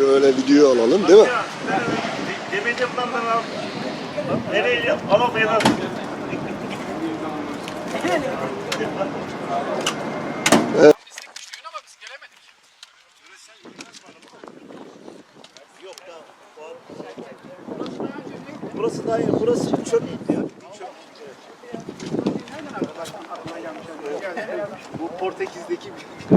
böyle video alalım değil mi? Demeyince bundan al. Nereye alamayın abi. Burası daha iyi. Burası çöp ya. Bu Portekiz'deki bir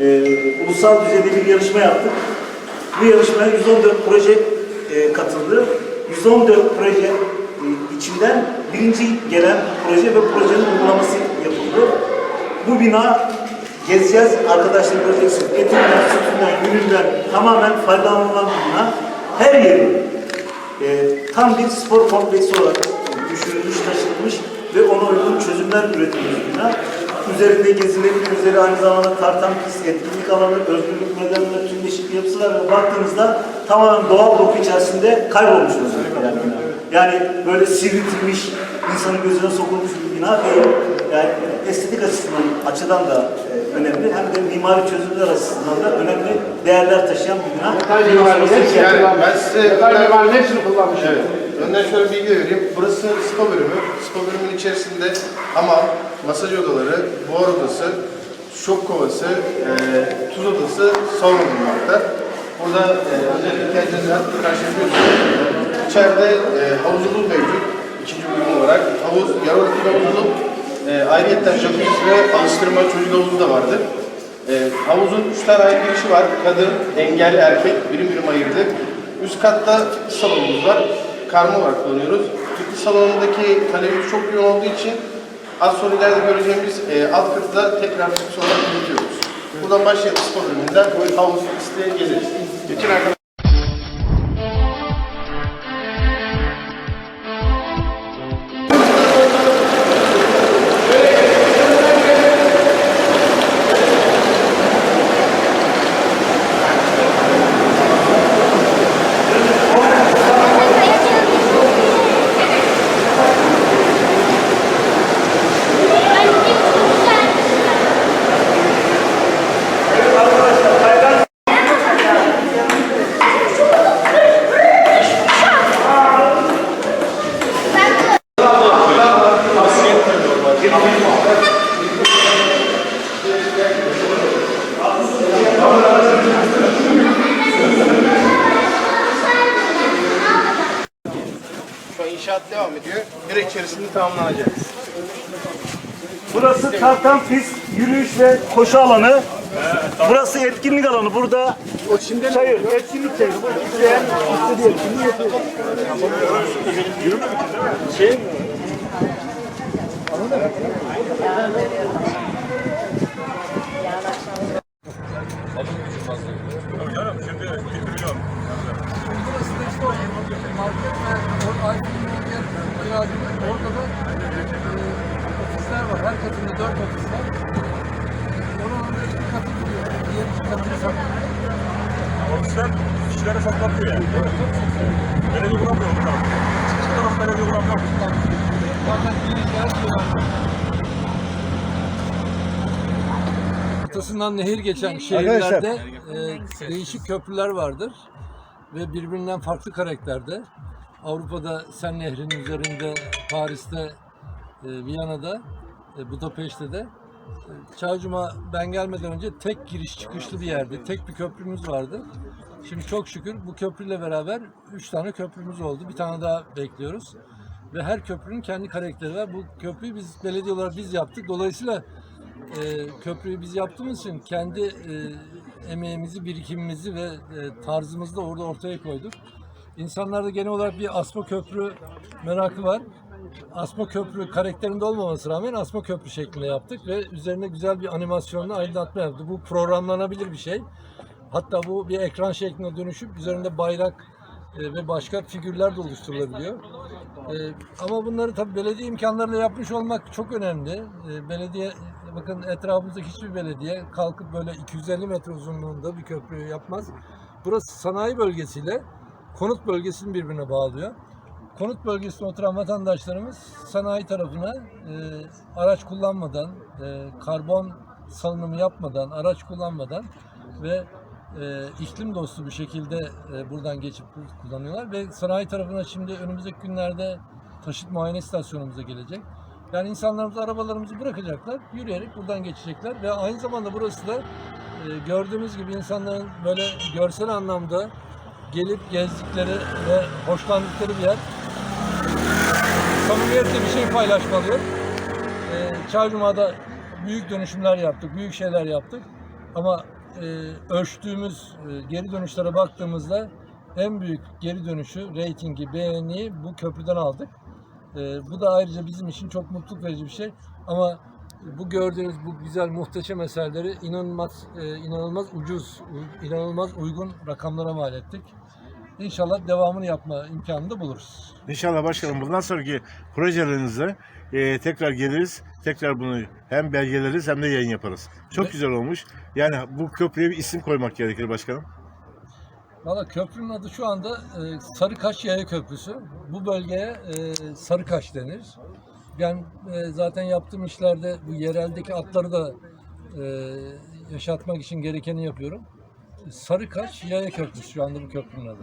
e, ulusal düzeyde bir yarışma yaptık. Bu yarışmaya 114 proje e, katıldı. 114 proje e, içinden birinci gelen proje ve projenin uygulaması yapıldı. Bu bina gezeceğiz arkadaşlar göreceksiniz. Etinden, sütünden, gülünden tamamen faydalanılan bir bina. Her yeri e, tam bir spor kompleksi olarak düşünülmüş, taşınmış ve ona uygun çözümler üretilmiş bina. Üzerinde gezilebilir, üzeri aynı zamanda tartan pist, etkinlik alanı, özgürlük medeniyet, tüm değişik yapısılar ve baktığınızda tamamen doğal doku içerisinde kaybolmuş özellikle yani. Yani böyle sivriltilmiş, insanın gözüne sokulmuş bir bina değil. Yani estetik açısından, açıdan da e, önemli. Hem de mimari çözümler açısından da önemli değerler taşıyan bir bina. Detay mimarinin hepsini Yani kullanmış. ben size Detay mimarinin hepsini kullanmış. Evet. Önden şöyle bilgi de vereyim. Burası spa bölümü. Spa bölümünün içerisinde hamam, masaj odaları, buhar odası, şok kovası, e, tuz odası, sauna bulunmakta. Burada e, özellikle kendinize karşılaşıyorsunuz. İçeride e, havuzumuz mevcut. İkinci bölüm olarak. Havuz, yarı örtülü havuzlu. E, ayrıyetten jacuzzi ve alıştırma çocuk havuzu da vardır. E, havuzun üç tane ayrı girişi var. Kadın, engelli, erkek birim birim ayırdık. Üst katta salonumuz var. Karma olarak kullanıyoruz. Fitness salonundaki talebimiz çok yoğun olduğu için az sonra ileride göreceğimiz e, alt katta tekrar fitness olarak büyütüyoruz. Buradan başlayalım spor bölümünden. Havuz pisti gezeriz. Bütün arkadaşlar şu an inşaat devam ediyor. Bir içerisinde tamamlanacak. Burası tartan pist, yürüyüş ve koşu alanı. Burası etkinlik alanı. Burada çayır, etkinlik çayırı. Burada isteyen istediği etkinliği yapıyor. Yürümek için değil mi? Şey mi? Burası da işte o market ve o Ayfin'in yer kiracının orada da e, ofisler var. Her katında dört ofis var. Onun da iki katı duruyor. Diğer iki katını saklıyor. Ofisler kişilere saklanıyor yani. Belediye vuramıyor bu taraf. Bu taraf belediye vuramıyor. Zaten her şey var. Ortasından nehir geçen şehirlerde e, değişik köprüler vardır ve birbirinden farklı karakterde. Avrupa'da Sen Nehri'nin üzerinde, Paris'te, e, Viyana'da, e, Budapeşte'de. E, Çaycuma ben gelmeden önce tek giriş çıkışlı bir yerde, tek bir köprümüz vardı. Şimdi çok şükür bu köprüyle beraber üç tane köprümüz oldu. Bir tane daha bekliyoruz. Ve her köprünün kendi karakteri var. Bu köprüyü biz belediye olarak biz yaptık. Dolayısıyla e, köprüyü biz yaptığımız için kendi e, emeğimizi, birikimimizi ve e, tarzımızı da orada ortaya koyduk. İnsanlarda genel olarak bir asma köprü merakı var. Asma köprü karakterinde olmaması rağmen asma köprü şeklinde yaptık ve üzerine güzel bir animasyonla aydınlatma yaptık. Bu programlanabilir bir şey. Hatta bu bir ekran şeklinde dönüşüp üzerinde bayrak e, ve başka figürler de oluşturulabiliyor. E, ama bunları tabii belediye imkanlarıyla yapmış olmak çok önemli. E, belediye bakın etrafımızda hiçbir belediye kalkıp böyle 250 metre uzunluğunda bir köprü yapmaz. Burası sanayi bölgesiyle konut bölgesini birbirine bağlıyor. konut bölgesinde oturan vatandaşlarımız sanayi tarafına e, araç kullanmadan, e, karbon salınımı yapmadan, araç kullanmadan ve e, iklim dostu bir şekilde e, buradan geçip kullanıyorlar ve sanayi tarafına şimdi önümüzdeki günlerde taşıt muayene istasyonumuza gelecek. Yani insanlarımız arabalarımızı bırakacaklar, yürüyerek buradan geçecekler ve aynı zamanda burası da e, gördüğümüz gibi insanların böyle görsel anlamda gelip gezdikleri ve hoşlandıkları bir yer. Samimiyetle bir şey paylaşmalı. E, Çaycuma'da büyük dönüşümler yaptık, büyük şeyler yaptık. Ama e, ölçtüğümüz e, geri dönüşlere baktığımızda en büyük geri dönüşü, reytingi, beğeniyi bu köprüden aldık. E, bu da ayrıca bizim için çok mutluluk verici bir şey. Ama bu gördüğünüz bu güzel muhteşem eserleri inanılmaz e, inanılmaz ucuz, u- inanılmaz uygun rakamlara mal ettik. İnşallah devamını yapma imkanını da buluruz. İnşallah başkanım bundan sonraki projelerinizde e, tekrar geliriz. Tekrar bunu hem belgeleriz hem de yayın yaparız. Çok Ve- güzel olmuş. Yani bu köprüye bir isim koymak gerekir başkanım. Valla köprünün adı şu anda e, Sarıkaş Yaya Köprüsü. Bu bölgeye e, Sarıkaş denir. Ben e, zaten yaptığım işlerde bu yereldeki atları da e, yaşatmak için gerekeni yapıyorum. Sarıkaş Yaya Köprüsü şu anda bu köprünün adı.